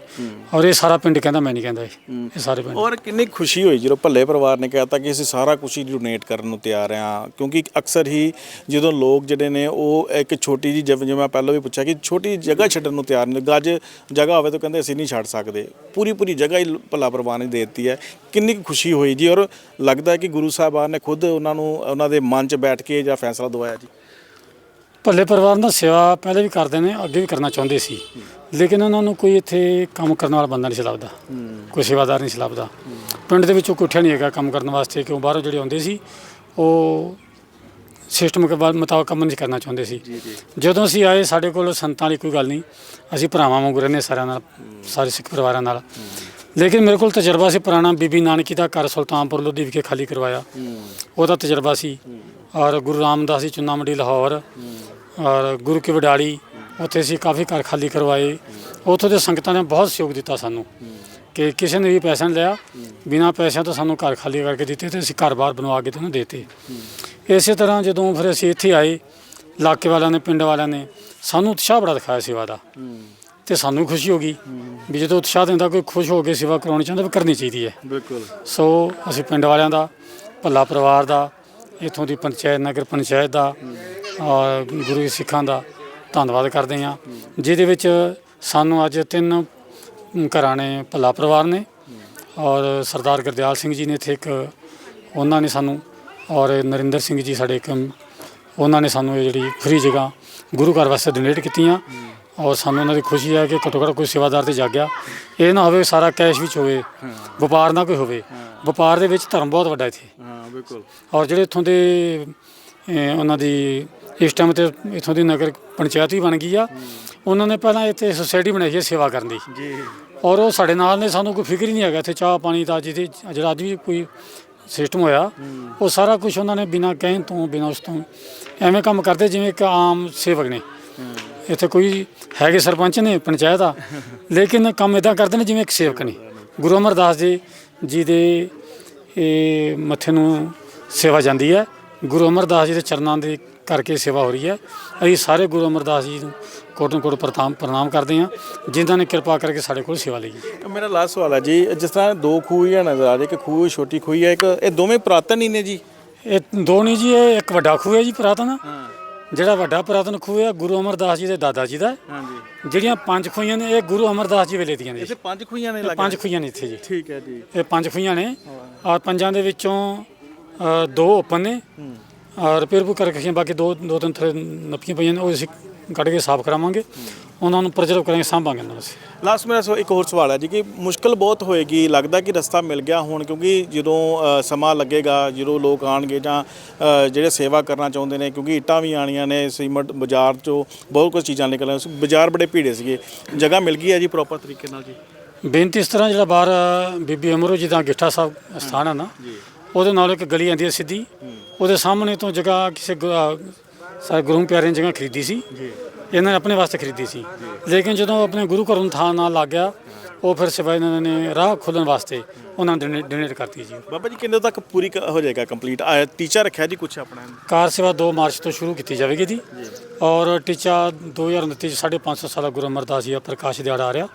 ਔਰ ਇਹ ਸਾਰਾ ਪਿੰਡ ਕਹਿੰਦਾ, ਮੈਂ ਨਹੀਂ ਕਹਿੰਦਾ ਇਹ। ਇਹ ਸਾਰੇ ਪਿੰਡ। ਔਰ ਕਿੰਨੀ ਖੁਸ਼ੀ ਹੋਈ ਜਦੋਂ ਭੱਲੇ ਪਰਿਵਾਰ ਨੇ ਕਹਿਤਾ ਕਿ ਅਸੀਂ ਸਾਰਾ ਕੁਝ ਹੀ ਡੋਨੇਟ ਕਰਨ ਨੂੰ ਤਿਆਰ ਹਾਂ। ਕਿਉਂਕਿ ਅਕਸਰ ਹੀ ਜਦੋਂ ਲੋਕ ਜਿਹੜੇ ਨੇ, ਉਹ ਇੱਕ ਛੋਟੀ ਜੀ ਜਿਵੇਂ ਮੈਂ ਪਹਿਲਾਂ ਵੀ ਪੁੱਛਿਆ ਕਿ ਛੋਟੀ ਜਗ੍ਹਾ ਛੱਡਣ ਨੂੰ ਤਿਆਰ ਨੇ ਗੱਜ ਜਗ੍ਹਾ ਹੋਵੇ ਤਾਂ ਕਹਿੰਦੇ ਅਸੀਂ ਨਹੀਂ ਛੱਡ ਸਕਦੇ। ਪੂਰੀ ਪੂਰੀ ਜਗ੍ਹਾ ਹੀ ਭੱਲਾ ਪਰਿਵਾਰ ਨੇ ਦੇ ਦਿੱਤੀ ਹੈ। ਕਿੰਨੀ ਕੁ ਖੁਸ਼ੀ ਹੋਈ ਜੀ। ਔਰ ਲੱਗਦਾ ਹੈ ਕਿ ਗੁਰੂ ਸਾਹਿਬਾਨ ਨੇ ਖੁਦ ਉਹਨਾਂ ਨੂੰ, ਉਹਨਾਂ ਦੇ ਮਨ 'ਚ ਬੈਠ ਕੇ ਜਾਂ ਫੈਸਲਾ ਦਵਾਇਆ ਜੀ। ਭੱਲੇ ਪਰਿਵਾਰ ਦਾ ਸੇਵਾ ਪਹਿਲੇ ਵੀ ਕਰਦੇ ਨੇ ਅੱਗੇ ਵੀ ਕਰਨਾ ਚਾਹੁੰਦੇ ਸੀ। ਲੇਕਿਨ ਉਹਨਾਂ ਨੂੰ ਕੋਈ ਇੱਥੇ ਕੰਮ ਕਰਨ ਵਾਲਾ ਬੰਦਾ ਨਹੀਂ ਸੀ ਲੱਭਦਾ। ਕੋਈ ਸੇਵਾਦਾਰ ਨਹੀਂ ਸੀ ਲੱਭਦਾ। ਪਿੰਡ ਦੇ ਵਿੱਚੋਂ ਕੋਠਿਆ ਨਹੀਂ ਹੈਗਾ ਕੰਮ ਕਰਨ ਵਾਸਤੇ ਕਿਉਂ ਬਾਹਰੋਂ ਜਿਹੜੇ ਆਉਂਦੇ ਸੀ ਉਹ ਸਿਸਟਮ ਦੇ ਬਾਅਦ ਮੁਤਾਬਕ ਕੰਮ ਨਹੀਂ ਕਰਨਾ ਚਾਹੁੰਦੇ ਸੀ। ਜਦੋਂ ਅਸੀਂ ਆਏ ਸਾਡੇ ਕੋਲ ਸੰਤਾਂ ਵਾਲੀ ਕੋਈ ਗੱਲ ਨਹੀਂ। ਅਸੀਂ ਭਰਾਵਾਂ ਵਾਂਗੂ ਰਹਿੰਦੇ ਸਾਰਿਆਂ ਨਾਲ ਸਾਰੇ ਸਿੱਖ ਪਰਿਵਾਰਾਂ ਨਾਲ। ਲੇਕਿਨ ਮੇਰੇ ਕੋਲ ਤਜਰਬਾ ਸੀ ਪੁਰਾਣਾ ਬੀਬੀ ਨਾਨਕੀ ਦਾ ਘਰ ਸੁਲਤਾਨਪੁਰ ਲੋਧੀ ਵਿਖੇ ਖਾਲੀ ਕਰਵਾਇਆ। ਉਹਦਾ ਤਜਰਬਾ ਸੀ। ਔਰ ਗੁਰੂ ਰਾਮਦਾਸ ਜੀ ਚੁੰਨਾ ਮੰਡੀ ਲਾਹੌਰ ਔਰ ਗੁਰੂ ਕੀ ਵਡਾਲੀ ਉੱਥੇ ਅਸੀਂ ਕਾਫੀ ਘਰ ਖਾਲੀ ਕਰਵਾਏ। ਉੱਥੋਂ ਦੇ ਸੰਗਤਾਂ ਨੇ ਬਹੁਤ ਸਹਿਯੋਗ ਦਿੱਤਾ ਸਾਨੂੰ ਕਿ ਕਿਸੇ ਨੇ ਵੀ ਪੈਸਾ ਨਹੀਂ ਲਿਆ। ਬਿਨਾਂ ਪੈਸਿਆਂ ਤੋਂ ਸਾਨੂੰ ਘਰ ਖਾਲੀ ਕਰਕੇ ਦਿੱਤੇ ਤੇ ਅਸੀਂ ਘਰ-ਬਾਰ ਬਣਵਾ ਕੇ ਤੇ ਉਹਨੂੰ ਦੇਤੇ ਇਸੇ ਤਰ੍ਹਾਂ ਜਦੋਂ ਫਿਰ ਅਸੀਂ ਇੱਥੇ ਆਏ ਇਲਾਕੇ ਵਾਲਿਆਂ ਨੇ ਪਿੰਡ ਵਾਲਿਆਂ ਨੇ ਸਾਨੂੰ ਉਤਸ਼ਾਹ ਬੜਾ ਦਿਖਾਇਆ ਸੇਵਾ ਦਾ। ਤੇ ਸਾਨੂੰ ਖੁਸ਼ੀ ਹੋ ਗਈ ਵੀ ਜਦੋਂ ਉਤਸ਼ਾਹ ਦਿੰਦਾ ਕੋਈ ਖੁਸ਼ ਹੋ ਕੇ ਸੇਵਾ ਕਰਾਉਣੀ ਚਾਹੁੰਦਾ ਵੀ ਕਰਨੀ ਚਾਹੀਦੀ ਹੈ। ਬਿਲਕੁਲ। ਸੋ ਅਸੀਂ ਪਿੰਡ ਵਾਲਿਆਂ ਦਾ ਭੱਲਾ ਪਰਿਵਾਰ ਦਾ ਇਥੋਂ ਦੀ ਪੰਚਾਇਤ ਨਗਰ ਪੰਚਾਇਤ ਦਾ ਔਰ ਗੁਰੂ ਸਿੱਖਾਂ ਦਾ ਧੰਨਵਾਦ ਕਰਦੇ ਹਾਂ। ਜਿਹਦੇ ਵਿੱਚ ਸਾਨੂੰ ਅੱਜ ਤਿੰਨ ਘਰਾਂ ਨੇ ਭੱਲਾ ਪਰਿਵਾਰ ਨੇ ਔਰ ਸਰਦਾਰ ਗੁਰਦਿਆਲ ਸਿੰਘ ਜੀ ਨੇ ਇੱਥੇ ਇੱਕ ਉਹਨਾਂ ਨੇ ਸਾਨੂੰ ਔਰ ਨਰਿੰਦਰ ਸਿੰਘ ਜੀ ਸਾਡੇ ਇੱਕ ਉਹਨਾਂ ਨੇ ਸਾਨੂੰ ਇਹ ਜਿਹੜੀ ਫ੍ਰੀ ਜਗ੍ਹਾ ਗੁਰੂ ਘਰ ਵਾਸਤੇ ਡੋਨੇਟ ਕੀਤੀਆਂ। ਔਰ ਸਾਨੂੰ ਉਹਨਾਂ ਦੀ ਖੁਸ਼ੀ ਹੈ ਕਿ ਘੱਟੋ ਘੱਟ ਕੋਈ ਸੇਵਾਦਾਰ ਤੇ ਜਾਗਿਆ। ਇਹ ਨਾ ਹੋਵੇ ਸਾਰਾ ਕੈਸ਼ ਵਿੱਚ ਹੋਵੇ ਵਪਾਰ ਨਾ ਕੋਈ ਹੋਵੇ। ਵਪਾਰ ਦੇ ਵਿੱਚ ਧਰਮ ਬਹੁਤ ਵੱਡਾ ਇੱਥੇ। ਹਾਂ ਬਿਲਕੁਲ। ਔਰ ਜਿਹੜੇ ਇੱਥੋਂ ਦੇ ਉਹਨਾਂ ਦੀ ਇਸ ਟਾਈਮ ਤੇ ਇੱਥੋਂ ਦੀ ਨਗਰ ਪੰਚਾਇਤ ਵੀ ਬਣ ਗਈ ਆ। ਉਹਨਾਂ ਨੇ ਪਹਿਲਾਂ ਇੱਥੇ ਸੁਸਾਇਟੀ ਬਣਾਈ ਹੈ ਸੇਵਾ ਕਰਨ ਦੀ। ਜੀ। ਔਰ ਉਹ ਸਾਡੇ ਨਾਲ ਨੇ ਸਾਨੂੰ ਕੋਈ ਫਿਕਰ ਹੀ ਨਹੀਂ ਹੈਗਾ। ਇੱਥੇ ਚਾਹ ਪਾਣੀ ਦਾ ਜਿਹਦੇ ਜਿਹੜਾ ਅੱਜ ਵੀ ਕੋਈ ਸਿਸਟਮ ਹੋਇਆ ਉਹ ਸਾਰਾ ਕੁਝ ਉਹਨਾਂ ਨੇ ਬਿਨਾਂ ਕਹਿਣ ਤੋਂ ਬਿਨਾਂ ਉਸ ਤੋਂ ਐਵੇਂ ਕੰਮ ਕਰਦੇ ਜਿਵੇਂ ਇੱਕ ਆਮ ਸੇਵਕ ਨੇ। ਇੱਥੇ ਕੋਈ ਹੈਗੇ ਸਰਪੰਚ ਨੇ ਪੰਚਾਇਤ ਆ। ਲੇਕਿਨ ਕੰਮ ਇਦਾਂ ਕਰਦੇ ਨੇ ਜਿਵੇਂ ਇੱਕ ਸੇਵਕ ਨੇ। ਗੁਰੂ ਅਮਰਦਾਸ ਜੀ ਜੀ ਦੇ ਇਹ ਮੱਥੇ ਨੂੰ ਸੇਵਾ ਜਾਂਦੀ ਹੈ। ਗੁਰੂ ਅਮਰਦਾਸ ਜੀ ਦੇ ਚਰਨਾਂ ਦੇ ਕਰਕੇ ਸੇਵਾ ਹੋ ਰਹੀ ਹੈ। ਅਸੀਂ ਸਾਰੇ ਗੁਰੂ ਅਮਰਦਾਸ ਜੀ ਨੂੰ ਕੋਟਨ ਕੋਟ ਪ੍ਰਤਾਮ ਪ੍ਰਣਾਮ ਕਰਦੇ ਹਾਂ। ਜਿਨ੍ਹਾਂ ਨੇ ਕਿਰਪਾ ਕਰਕੇ ਸਾਡੇ ਕੋਲ ਸੇਵਾ ਲਈ ਮੇਰਾ ਲਾਸਟ ਸਵਾਲ ਹੈ ਜੀ। ਜਿਸ ਤਰ੍ਹਾਂ ਦੋ ਖੂਹੀਆਂ ਨਜ਼ਰ ਆ ਰਹੀ ਇੱਕ ਖੂਹ ਛੋਟੀ ਖੂਹੀ ਹੈ ਇੱਕ ਇਹ ਦੋਵੇਂ ਪੁਰਾਤਨ ਹੀ ਨੇ ਜੀ? ਇਹ ਦੋ ਨਹੀਂ ਜੀ ਇਹ ਇੱਕ ਵੱਡਾ ਖੂਹ ਹੈ ਜੀ ਪੁਰਾਤਨ। ਜਿਹੜਾ ਵੱਡਾ ਪੁਰਾਤਨ ਖੂਹ ਹੈ ਗੁਰੂ ਅਮਰਦਾਸ ਜੀ ਦੇ ਦਾਦਾ ਜੀ ਦਾ। ਹਾਂਜੀ। ਜਿਹੜੀਆਂ ਪੰਜ ਖੂਹੀਆਂ ਨੇ ਇਹ ਗੁਰੂ ਅਮਰਦਾਸ ਜੀ ਵੇਲੇ ਦੀਆਂ ਨੇ। ਇਸੇ ਪੰਜ ਖੂਹੀਆਂ ਨੇ ਲੱਗੇ ਪੰਜ ਖੂਹੀਆਂ ਨੇ ਇੱਥੇ ਜੀ। ਠੀਕ ਹੈ ਜੀ। ਇਹ ਪੰਜ ਖੂਹੀਆਂ ਨੇ। ਔਰ ਪੰਜਾਂ ਦੇ ਵਿੱਚੋਂ ਅ, ਦੋ ਓਪਨ ਨੇ। ਰਿਪੇਅਰ ਬੁੱਕ ਕਰ ਰੱਖੀਆਂ ਬਾਕੀ ਦੋ ਦੋ ਤਿੰਨ ਥੋੜੇ ਨੱਪੀਆਂ ਪਈਆਂ ਨੇ ਉਹ ਅਸੀਂ ਕੱਢ ਕੇ ਸਾਫ਼ ਕਰਾਵਾਂਗੇ। ਉਹਨਾਂ ਨੂੰ ਪ੍ਰਜਰਵ ਕਰਾਂਗੇ ਸਾਂਭਾਂਗੇ ਉਹਨਾਂ ਨੂੰ ਅਸੀਂ। ਲਾਸਟ ਮੇਰਾ ਸੋ ਇੱਕ ਹੋਰ ਸਵਾਲ ਹੈ ਜੀ ਕਿ ਮੁਸ਼ਕਲ ਬਹੁਤ ਹੋਏਗੀ ਲੱਗਦਾ ਕਿ ਰਸਤਾ ਮਿਲ ਗਿਆ ਹੁਣ ਕਿਉਂਕਿ ਜਦੋਂ ਅ, ਸਮਾਂ ਲੱਗੇਗਾ ਜਦੋਂ ਲੋਕ ਆਣਗੇ ਜਾਂ ਅ, ਜਿਹੜੇ ਸੇਵਾ ਕਰਨਾ ਚਾਹੁੰਦੇ ਨੇ ਕਿਉਂਕਿ ਇੱਟਾਂ ਵੀ ਆਣੀਆਂ ਨੇ ਸੀਮਟ ਬਾਜ਼ਾਰ ਚੋਂ ਬਹੁਤ ਕੁਝ ਚੀਜ਼ਾਂ ਨਿਕਲਣ ਬਾਜ਼ਾਰ ਬੜੇ ਭੀੜੇ ਸੀਗੇ। ਜਗ੍ਹਾ ਮਿਲ ਗਈ ਹੈ ਜੀ ਪ੍ਰੋਪਰ ਤਰੀਕੇ ਨਾਲ ਜੀ? ਬੇਨਤੀ ਇਸ ਤਰ੍ਹਾਂ ਜਿਹੜਾ ਬਾਹਰ ਬੀਬੀ ਅਮਰੋ ਜੀ ਦਾ ਗਿੱਠਾ ਸਾਹਿਬ ਸਥਾਨ ਹੈ ਨਾ ਉਹਦੇ ਨਾਲ ਇੱਕ ਗਲੀ ਆਉਂਦੀ ਹੈ ਸਿੱਧੀ। ਉਹਦੇ ਸਾਹਮਣੇ ਤੋਂ ਜਗ੍ਹਾ ਕਿਸੇ ਸਾਰੇ ਗੁਰੂ ਪਿਆਰੇ ਨੇ ਜਗ੍ਹਾ ਖਰੀਦੀ ਸੀ। ਇਹਨਾਂ ਨੇ ਆਪਣੇ ਵਾਸਤੇ ਖਰੀਦੀ ਸੀ। ਲੇਕਿਨ ਜਦੋਂ ਆਪਣੇ ਗੁਰੂ ਘਰ ਨੂੰ ਥਾਂ ਨਾਲ ਲੱਗ ਗਿਆ ਉਹ ਫਿਰ ਸਿਵਾ ਇਹਨਾਂ ਨੇ ਰਾਹ ਖੋਲਣ ਵਾਸਤੇ ਉਹਨਾਂ ਨੇ ਡੋਨੇਟ ਕਰਤੀ ਜੀ। ਬਾਬਾ ਜੀ ਕਿੰਨੇ ਤੱਕ ਪੂਰੀ ਹੋ ਜਾਏਗਾ ਕੰਪਲੀਟ? ਟੀਚਾ ਰੱਖਿਆ ਜੀ ਕੁਝ ਆਪਣਾ? ਕਾਰ ਸੇਵਾ 2 ਮਾਰਚ ਤੋਂ ਸ਼ੁਰੂ ਕੀਤੀ ਜਾਵੇਗੀ ਜੀ। ਔਰ ਟੀਚਾ 2029 ਚ 550 ਸਾਲਾ ਗੁਰੂ ਅਮਰਦਾਸ ਜੀ ਦਾ ਪ੍ਰਕਾਸ਼ ਦਿਹਾੜਾ ਆ ਰਿਹਾ।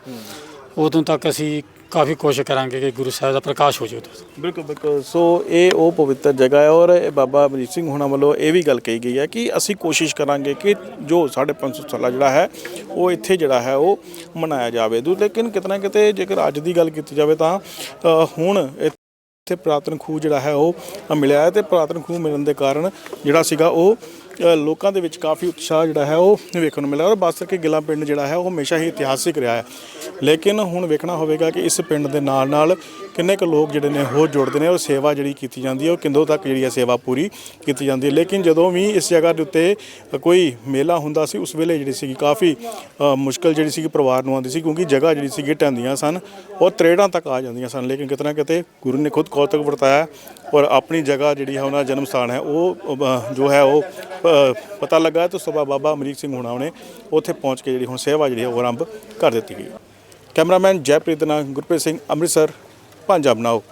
ਉਦੋਂ ਤੱਕ ਅਸੀਂ ਕਾਫੀ ਕੋਸ਼ਿਸ਼ ਕਰਾਂਗੇ ਕਿ ਗੁਰੂ ਸਾਹਿਬ ਦਾ ਪ੍ਰਕਾਸ਼ ਹੋ ਜਾਵੇ ਉੱਥੇ। ਬਿਲਕੁਲ ਬਿਲਕੁਲ ਸੋ ਇਹ ਉਹ ਪਵਿੱਤਰ ਜਗ੍ਹਾ ਹੈ ਔਰ ਇਹ ਬਾਬਾ ਅਮਰੀਕ ਸਿੰਘ ਹੁਣਾਂ ਵੱਲੋਂ ਇਹ ਵੀ ਗੱਲ ਕਹੀ ਗਈ ਹੈ ਕਿ ਅਸੀਂ ਕੋਸ਼ਿਸ਼ ਕਰਾਂਗੇ ਕਿ ਜੋ 550 ਸਾਲਾ ਜਿਹੜਾ ਹੈ ਉਹ ਇੱਥੇ ਜਿਹੜਾ ਹੈ ਉਹ ਮਨਾਇਆ ਜਾਵੇ ਦੂ ਲੇਕਿਨ ਕਿਤਨਾ ਕਿਤੇ ਜੇਕਰ ਅੱਜ ਦੀ ਗੱਲ ਕੀਤੀ ਜਾਵੇ ਤਾਂ ਅ, ਹੁਣ ਇੱਥੇ ਪੁਰਾਤਨ ਖੂਹ ਜਿਹੜਾ ਹੈ ਉਹ ਮਿਲਿਆ ਹੈ ਤੇ ਪੁਰਾਤਨ ਖੂਹ ਮਿਲਣ ਦੇ ਕਾਰਨ ਜਿਹੜਾ ਸੀਗਾ ਉਹ ਲੋਕਾਂ ਦੇ ਵਿੱਚ ਕਾਫੀ ਉਤਸ਼ਾਹ ਜਿਹੜਾ ਹੈ ਉਹ ਵੇਖਣ ਨੂੰ ਮਿਲਿਆ ਔਰ ਬਾਸਰ ਕੇ ਗਿੱਲਾ ਪਿੰਡ ਜਿਹੜਾ ਹੈ ਉਹ ਹਮੇਸ਼ਾ ਹੀ ਇਤਿਹਾਸਿਕ ਰਿਹਾ ਹੈ। ਲੇਕਿਨ ਹੁਣ ਵੇਖਣਾ ਹੋਵੇਗਾ ਕਿ ਇਸ ਪਿੰਡ ਦੇ ਨਾਲ ਨਾਲ ਕਿੰਨੇ ਕੁ ਲੋਕ ਜਿਹੜੇ ਨੇ ਹੋਰ ਜੁੜਦੇ ਨੇ ਔਰ ਸੇਵਾ ਜਿਹੜੀ ਕੀਤੀ ਜਾਂਦੀ ਹੈ ਉਹ ਕਿੰਦੋਂ ਤੱਕ ਜਿਹੜੀ ਹੈ ਸੇਵਾ ਪੂਰੀ ਕੀਤੀ ਜਾਂਦੀ ਹੈ। ਲੇਕਿਨ ਜਦੋਂ ਵੀ ਇਸ ਜਗ੍ਹਾ ਦੇ ਉੱਤੇ ਕੋਈ ਮੇਲਾ ਹੁੰਦਾ ਸੀ ਉਸ ਵੇਲੇ ਜਿਹੜੀ ਸੀਗੀ ਕਾਫੀ ਅ, ਮੁਸ਼ਕਲ ਜਿਹੜੀ ਸੀਗੀ ਪਰਿਵਾਰ ਨੂੰ ਆਉਂਦੀ ਸੀ ਕਿਉਂਕਿ ਜਗ੍ਹਾ ਜਿਹੜੀ ਸੀਗੀ ਢਹਿੰਦੀਆਂ ਸਨ ਔਰ ਤਰੇੜਾਂ ਤੱਕ ਆ ਜਾਂਦੀਆਂ ਸਨ। ਲੇਕਿਨ ਕਿਤਨਾ ਕਿਤੇ ਗੁਰੂ ਨੇ ਖੁਦ ਕੌਤਕ ਵਰਤਾਇਆ ਔਰ ਆਪਣੀ ਜਗ੍ਹਾ ਜਿਹੜੀ ਹੈ ਉਹਨਾਂ ਦਾ ਜਨਮ ਸਥਾਨ ਹੈ ਉਹ ਜੋ ਹੈ ਉਹ ਪਤਾ ਲੱਗਾ ਤੇ ਉਸ ਬਾਬਾ ਅਮਰੀਕ ਸਿੰਘ ਹੁਣਾਂ ਉਹਨੇ ਉੱਥੇ ਪਹੁੰਚ ਕੇ ਜਿਹੜੀ ਹੁਣ ਸੇਵਾ ਜਿਹੜੀ ਹੈ ਉਹ ਆਰੰਭ ਕਰ ਦਿੱਤੀ ਗਈ। ਕੈਮਰਾਮੈਨ ਜੈਪ੍ਰੀਤ ਨਾਲ ਗੁਰਪ੍ਰੀਤ ਸਿੰਘ ਅੰਮ੍ਰਿਤਸਰ। ਪੰਜਾਬ ਬਣਾਓ।